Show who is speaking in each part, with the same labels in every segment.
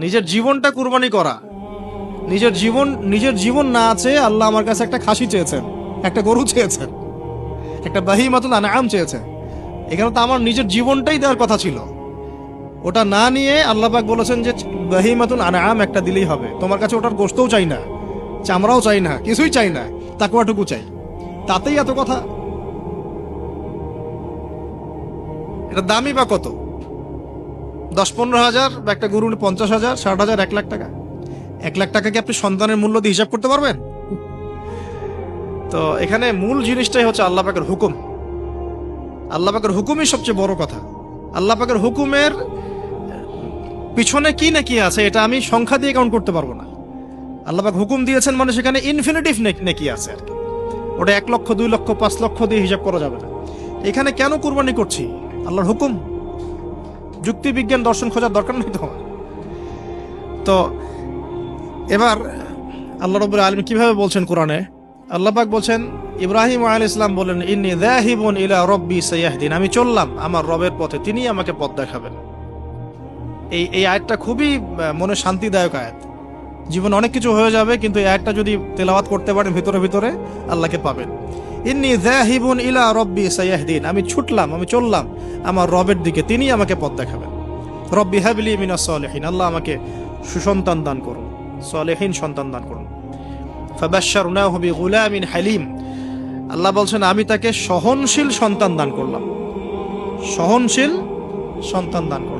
Speaker 1: নিজের জীবনটা কুরবানি করা। নিজের জীবন নিজের জীবন না আছে আল্লাহ আমার কাছে একটা খাসি চেয়েছেন, একটা গরু চেয়েছেন, একটা বাহিমাতুল আনাম চেয়েছেন। এখানে তো আমার নিজের জীবনটাই দেওয়ার কথা ছিল। ওটা না নিয়ে আল্লাহ পাক বলেছেন যে বাহি বাহিমাতুল আনাম একটা দিলেই হবে। তোমার কাছে ওটার গোস্তও চাই না, চামড়াও চাই না, কিছুই চাই না তাকুয়াটুকু চাই। তাতেই এত কথা। এটা দামি বা কত? দশ পনেরো হাজার বা একটা গরু পঞ্চাশ হাজার, ষাট হাজার, এক লাখ টাকা। এক লাখ টাকা কি আপনি সন্তানের মূল্য দিয়ে হিসাব করতে পারবেন? তো এখানে মূল জিনিসটাই হচ্ছে আল্লাহ পাকের হুকুম। আল্লাহ পাকের হুকুমই সবচেয়ে বড় কথা। আল্লাহ পাকের হুকুমের পিছনে কি না কি আছে, এটা আমি সংখ্যা দিয়ে কাউন্ট করতে পারব না। আল্লাহ পাক হুকুম দিয়েছেন মানে সেখানে ইনফিনিটিভ নেকি আছে আর কি। ওটা এক লক্ষ, দুই লক্ষ, পাঁচ লক্ষ দিয়ে হিসাব করা যাবে না। এখানে কেন কুরবানি করছি? আল্লাহর হুকুম? যুক্তি বিজ্ঞান দর্শন খোঁজার দরকার নেই তো? তো, এবার আল্লাহ রবুল আলম কীভাবে বলছেন কোরআনে? আল্লাহ পাক বলছেন, ইব্রাহিম আল ইসলাম বলেন ইন্নি দেহিবন ইলা রব্বি সৈয়াহদিন আমি চললাম আমার রবের পথে তিনি আমাকে পথ দেখাবেন। এই এই আয়াতটা খুবই মনে শান্তিদায়ক আয়াত। জীবন অনেক কিছু হয়ে যাবে, কিন্তু একটা যদি তেলাওয়াত করতে পারেন ভিতরে ভিতরে, আল্লাহকে পাবেন। ইন্নি দাহিবুন ইলা রব্বি সাইয়াহদিন। আমি ছুটলাম, আমি চললাম, আমার রবের দিকে তিনি আমাকে পথ দেখাবেন। রব্বি হাবলি মিনা সলেহীন। আল্লাহ আমাকে সুসন্তান দান করুন, সলেহীন সন্তান দান করুন। ফাবাশশারনাহু বিগুলামিন হালিম। আল্লাহ বলছেন, আমি তাকে সহনশীল সন্তান দান করলাম। সহনশীল সন্তান দান করলাম।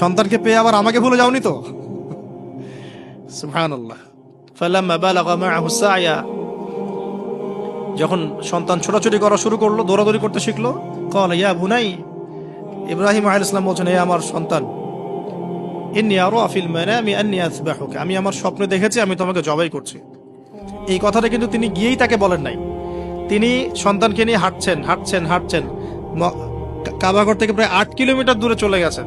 Speaker 1: সন্তানকে পেয়ে আবার আমাকে ভুলে যাওনি তো? যখন সন্তান ছোটাছুটি করা শুরু করল, দৌড়াদৌড়ি করতে শিখলো কল ইয়া বুনাই, ইব্রাহিম আলাইহিস ইসলাম বলছেন হে আমার সন্তান, ইন্নি আরও আফিল মানামি আন্নি আসবাহুকা আমি আমার স্বপ্নে দেখেছি, আমি তোমাকে জবাই করছি। এই কথাটা কিন্তু তিনি গিয়েই তাকে বলেন নাই। তিনি সন্তানকে নিয়ে হাঁটছেন হাঁটছেন হাঁটছেন। কাবাঘর থেকে প্রায় আট কিলোমিটার দূরে চলে গেছেন।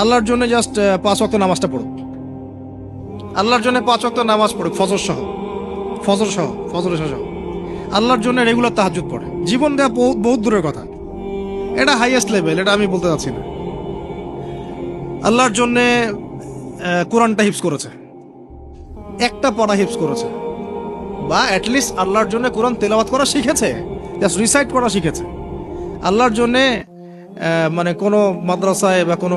Speaker 1: আল্লাহর জন্য জাস্ট পাঁচ ওয়াক্ত নামাজটা পড়ুক। আল্লাহর জন্য পাঁচ ওয়াক্ত নামাজ পড়ুক, ফজর সহ। ফজর সহ ফজর সহ আল্লাহর জন্য রেগুলার তাহাজুদ পড়ে। জীবন দেওয়া বহুত বহুত দূরের কথা। এটা হাইয়েস্ট লেভেল এটা আমি বলতে চাচ্ছি না। আল্লাহর জন্য কোরআনটা হিপস করেছে। একটা পড়া হিপস করেছে। বা অ্যাটলিস্ট আল্লাহর জন্য কোরআন তেলাওয়াত করা শিখেছে। জাস্ট রিসাইট করা শিখেছে। আল্লাহর জন্যে মানে কোনো মাদ্রাসায় বা কোনো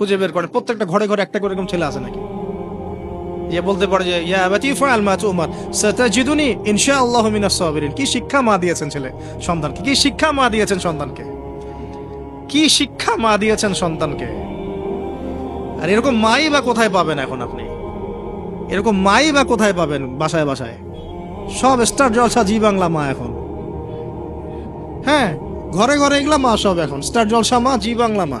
Speaker 1: খুঁজে বের করেন প্রত্যেকটা ঘরে ঘরে একটা করে এরকম ছেলে আছে নাকি? যে বলতে পারে যে, ইয়া আবাতি ফাআল মা তুমার, সাতাজিদুনি ইনশাআল্লাহু মিনাস সাবিরিন। কি শিক্ষা মা দিয়েছেন ছেলে সন্তানকে? কি শিক্ষা মা দিয়েছেন সন্তানকে? কি শিক্ষা মা দিয়েছেন সন্তানকে? আর এরকম মাই বা কোথায় পাবেন এখন আপনি? এরকম মাই বা কোথায় পাবেন বাসায় বাসায়? সব স্টার জলসা জি বাংলা মা এখন। হ্যাঁ ঘরে ঘরে এগুলা মা সব এখন। স্টার জলসা মা, জি বাংলা মা।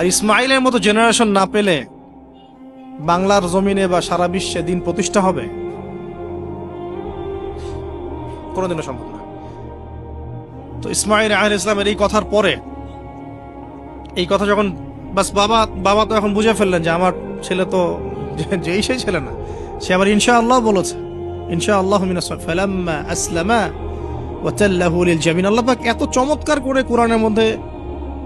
Speaker 1: আর ইসমাইলের মতো জেনারেশন না পেলে বাংলার জমিনে বা সারা বিশ্বে দিন প্রতিষ্ঠা হবে? কোনোদিনও সম্ভব না। তো ইসমাইল আহ ইসলামের এই কথার পরে, এই কথা যখন, বাস বাবা বাবা তো এখন বুঝে ফেললেন যে আমার ছেলে তো যেই সেই ছেলে না, সে আবার ইনশা আল্লাহ বলেছে ইনশা আল্লাহ ফালাম্মা আসলামা ওয়াতাল্লাহু লিল জামিন। আল্লাহ এত চমৎকার করে কোরআনের মধ্যে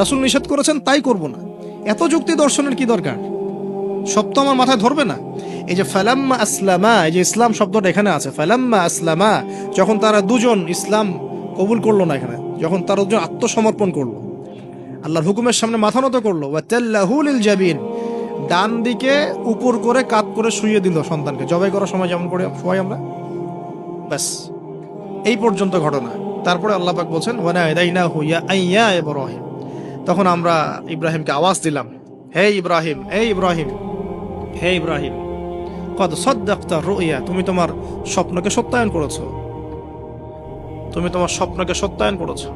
Speaker 1: রাসূল নিষেধ করেছেন, তাই করব না। এত যুক্তি দর্শনের কি দরকার? সব তো আমার মাথায় ধরবে না। এই যে ফালাম্মা আসলামা, এই যে ইসলাম শব্দটা এখানে আছে। ফালাম্মা আসলামা, যখন তারা দুজন ইসলাম কবুল করল না এখানে, যখন তারা দুজন আত্মসমর্পণ করল, আল্লাহর হুকুমের সামনে মাথা নত করল ওয়াতাল্লাহুল জাবিন, ডান দিকে উপর করে কাত করে শুয়ে দিল সন্তানকে। জবাই করার সময় যেমন করে সবাই আমরা। ব্যাস, এই পর্যন্ত ঘটনা। তারপরে আল্লাহ পাক বলছেন ওয়ানা ইদাইনা হুইয়া আইয়া ইব্রাহিম। তখন আমরা ইব্রাহিমকে আওয়াজ দিলাম, হে ইব্রাহিম হে ইব্রাহিম হে ইব্রাহিম কত সদ্দাক্তা রুইয়া, তুমি তোমার স্বপ্নকে সত্যায়ন করেছ। তুমি তোমার স্বপ্নকে সত্যায়ন করেছ।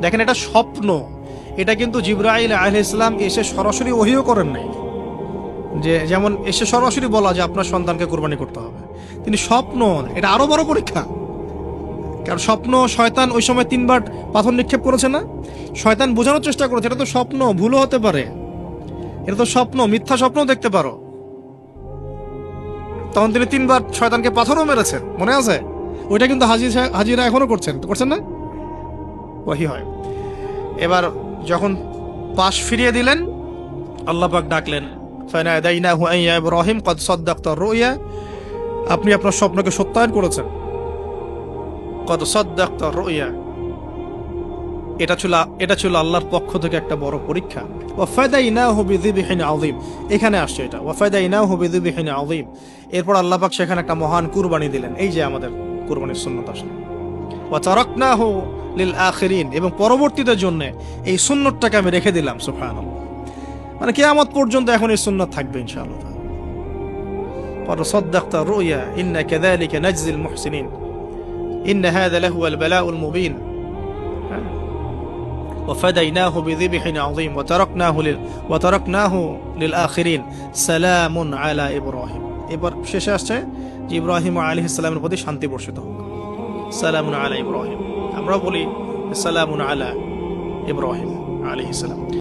Speaker 1: দেখেন এটা স্বপ্ন। এটা কিন্তু জিব্রাইল আহ ইসলাম এসে সরাসরি ওহিও করেন নাই। যে যেমন এসে সরাসরি বলা যে আপনার সন্তানকে কোরবানি করতে হবে। তিনি স্বপ্ন, এটা আরও বড় পরীক্ষা। কারণ স্বপ্ন শয়তান ওই সময় তিনবার পাথর নিক্ষেপ করেছে না? শয়তান বোঝানোর চেষ্টা করেছে, এটা তো স্বপ্ন, ভুলও হতে পারে। এটা তো স্বপ্ন, মিথ্যা স্বপ্ন দেখতে পারো। তখন তিনি তিনবার শয়তানকে পাথরও মেরেছেন, মনে আছে? ওইটা কিন্তু হাজি হাজিরা এখনও করছেন করছেন না? ওহি হয়। এবার যখন পাশ ফিরিয়ে দিলেন, আল্লাহ পাক ডাকলেন আইয়া ইব্রাহিম কদ সাদ্দাকতা রুইয়া আপনি আপনার স্বপ্নকে সত্যায়ন করেছেন। কত সদ্দাক্ত রইয়া। এটা ছিল এটা ছিল আল্লাহর পক্ষ থেকে একটা বড় পরীক্ষা। এখানে আসছে এটা। এরপর আল্লাহ সেখানে একটা মহান কুরবানি দিলেন। এই যে আমাদের কুরবানির সুন্নত আসলে। এবং পরবর্তীদের জন্য এই সুন্নতটাকে আমি রেখে দিলাম সুফান মানে কেয়ামত পর্যন্ত এখন এই সুন্নত থাকবে, ইনশাআল্লাহ। সদ্দাক্তা রুইয়া ইন্না কেদালিকে নাজিল মুহসিনিন إن هذا لهو البلاء المبين وفديناه بذبح عظيم وتركناه لل... وتركناه للآخرين سلام على إبراهيم এবার শেষে আসছে যে ইব্রাহিম আলাইহিস সালামের প্রতি শান্তি বর্ষিত হোক সালামুন আলা ইব্রাহিম আমরা বলি সালামুন আলা ইব্রাহিম আলাইহিস সালাম